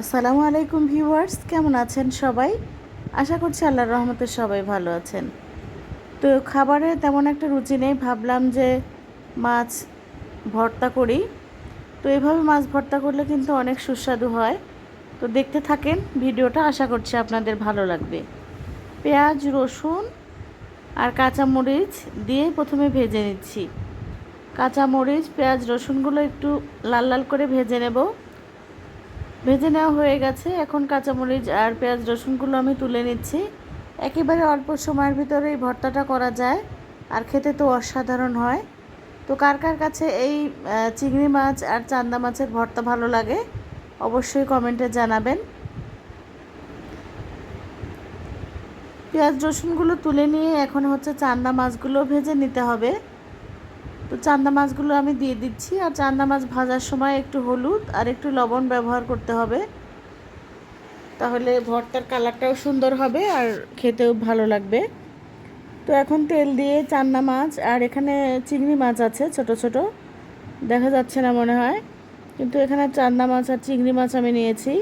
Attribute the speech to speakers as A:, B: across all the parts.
A: আসসালামু আলাইকুম ভিউয়ার্স, কেমন আছেন সবাই? আশা করছি আল্লাহর রহমতে সবাই ভালো আছেন। তো খাবারে তেমন একটা রুচি নেই, ভাবলাম যে মাছ ভর্তা করি। তো এভাবে মাছ ভর্তা করলে কিন্তু অনেক সুস্বাদু হয়। তো দেখতে থাকেন ভিডিওটা, আশা করছি আপনাদের ভালো লাগবে। পেঁয়াজ, রসুন আর কাঁচামরিচ দিয়ে প্রথমে ভেজে নিচ্ছি। কাঁচামরিচ, পেঁয়াজ, রসুনগুলো একটু লাল লাল করে ভেজে নেব। ভেজে নেওয়া হয়ে গেছে। এখন কাঁচামরিচ আর পেঁয়াজ, রসুনগুলো আমি তুলে নিচ্ছি। একেবারে অল্প সময়ের ভিতরে এই ভর্তাটা করা যায়। আর খেতে তো অসাধারণ হয়। তো কার কার কাছে এই চিংড়ি মাছ আর চান্দা মাছের ভর্তা ভালো লাগে, অবশ্যই কমেন্টে জানাবেন। পেঁয়াজ, রসুনগুলো তুলে নিয়ে এখন হচ্ছে চান্দা মাছগুলো ভেজে নিতে হবে। তো চান্দা মাছগুলো আমি দিয়ে দিচ্ছি, আর চান্দা মাছ ভাজার সময় একটু হলুদ আর একটু লবণ ব্যবহার করতে হবে। তাহলে ভর্তার কালারটাও সুন্দর হবে আর খেতেও ভালো লাগবে। তো এখন তেল দিয়ে চান্দা মাছ আর এখানে চিংড়ি মাছ আছে ছোট ছোট, দেখা যাচ্ছে না মনে হয়। কিন্তু এখানে চান্দা মাছ আর চিংড়ি মাছ আমি নিয়েছি।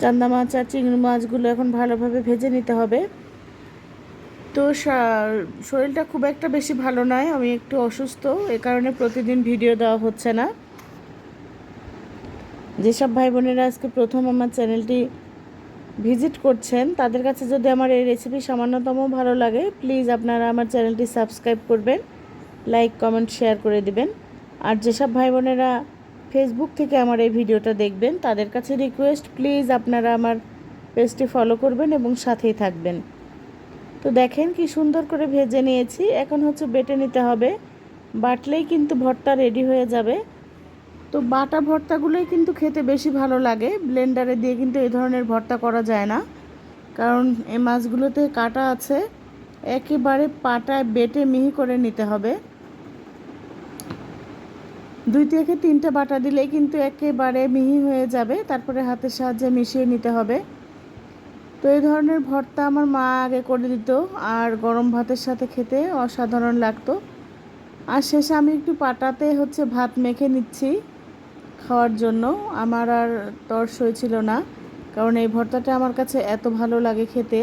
A: চান্দা মাছ আর চিংড়ি মাছগুলো এখন ভালোভাবে ভেজে নিতে হবে। তো শরীরটা খুব একটা বেশি ভালো নয়, আমি একটু অসুস্থ, এ কারণে প্রতিদিন ভিডিও দেওয়া হচ্ছে না। যেসব ভাই বোনেরা আজকে প্রথম আমার চ্যানেলটি ভিজিট করছেন, তাদের কাছে যদি আমার এই রেসিপি সামান্যতম ভালো লাগে প্লিজ আপনারা আমার চ্যানেলটি সাবস্ক্রাইব করবেন লাইক কমেন্ট শেয়ার করে দিবেন। আর যেসব ভাই বোনেরা ফেসবুক থেকে আমার এই ভিডিওটা দেখবেন, তাদের কাছে রিকোয়েস্ট প্লিজ আপনারা আমার পেজটি ফলো করবেন এবং সাথেই থাকবেন। তো দেখেন কি সুন্দর করে ভেজে নিয়েছি। এখন হচ্ছে বেটে নিতে হবে। বাটলেই কিন্তু ভর্তা রেডি হয়ে যাবে। তো বাটা ভর্তাগুলোই কিন্তু খেতে বেশি ভালো লাগে। ব্লেন্ডারে দিয়ে কিন্তু এই ধরনের ভর্তা করা যায় না। কারণ এই মাছগুলোতে কাটা আছে। একেবারে পাটায় বেটে মিহি করে নিতে হবে। দুই থেকে তিনটা বাটা দিলেই কিন্তু একেবারে মিহি হয়ে যাবে। তারপরে হাতের সাহায্যে মিশিয়ে নিতে হবে। তো এই ধরনের ভর্তা আমার মা আগে করে দিত, আর গরম ভাতের সাথে খেতে অসাধারণ লাগতো। আর শেষে আমি একটু পাটাতে হচ্ছে ভাত মেখে নিচ্ছি খাওয়ার জন্য। আমার আর তর্স হয়েছিল না, কারণ এই ভর্তাটা আমার কাছে এত ভালো লাগে খেতে।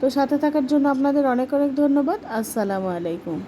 A: তো সাথে থাকার জন্য আপনাদের অনেক অনেক ধন্যবাদ। আসসালামু আলাইকুম।